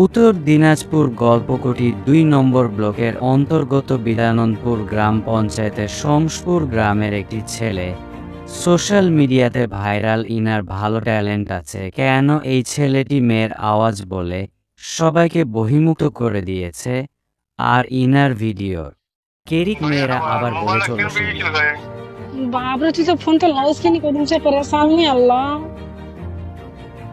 উত্তর দিনাজপুর গল্পকুটি দুই নম্বর ব্লকের অন্তর্গত বিধানন্দপুর গ্রাম পঞ্চায়েতের শমসপুর গ্রামের একটি ছেলে। সোশ্যাল মিডিয়াতে ভাইরাল ইনার ভালো ট্যালেন্ট আছে, কেন এই ছেলেটি মেয়ের আওয়াজ বলে সবাইকে বহিমুক্ত করে দিয়েছে আর ইনার ভিডিও। কেরিক মেয়েরা আবার বলে চলেছে। বাবরা তুই তো ফোনটা লাউজ কেন করছিস পরে সামনে আল্লাহ।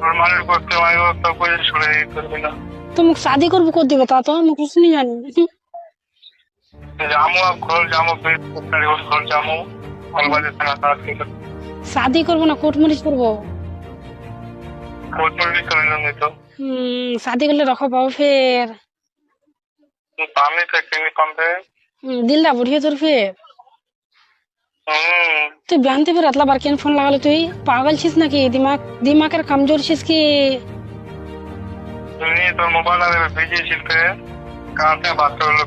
তোর মানুষ शादी দিবে? তা তো আমি কিছু नहीं জানি। জামু शादी না কোর্ট ম্যারেজ शादी করলে রখ পাবো ফের। পামে দিলটা বুড়িয়ে তোর ফের তুই জানতে পেরে রাতলা বার কেন ফোন লাগালো তুই? পাগল ছিস নাকি? দিমাগ দিমাগের কমজোর ছিস কি? তুমি তোর মোবাইল আর বিজি ছিলতে কাতে বাত করল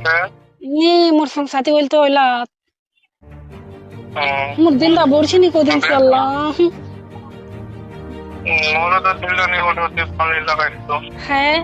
নি মোর সঙ্গ সাথে হইলা হুম মোর দিলটা বড়ছে নি কদিন সে আল্লাহ তো হঠাৎ ফোন লাগাইছো হ্যাঁ।